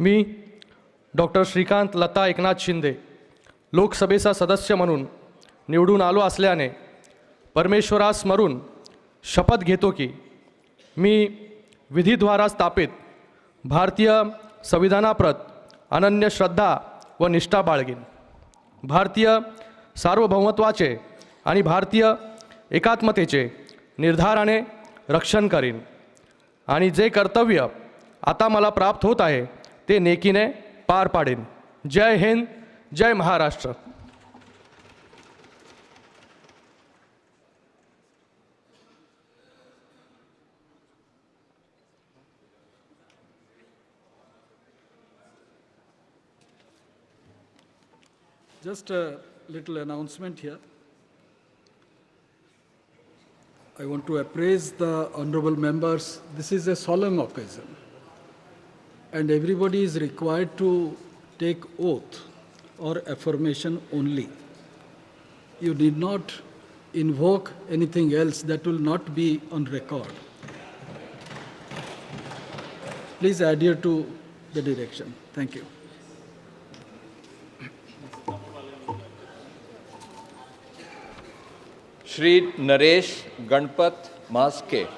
मी doctor Shrikant Lata Eknath Shinde लोकसभेचा सदस्य म्हणून निवडून आलो असल्याने परमेश्वरास स्मरून शपथ घेतो की मी विधीद्वारा स्थापित भारतीय संविधानाप्रत अनन्य श्रद्धा व निष्ठा बाळगीन. भारतीय सार्वभौमत्वाचे आणि भारतीय एकात्मतेचे निर्धाराने रक्षण करीन. आणि जे कर्तव्य आता मला प्राप्त होत आहे ते नेकीने पार पाडेन जय हिंद जय Maharashtra Just a little announcement here. I want to appraise the honorable members. This is a solemn occasion. and everybody is required to take oath or affirmation only. You need not invoke anything else that will not be on record. Please adhere to the direction. Thank you. Shri Naresh Ganpat Maske.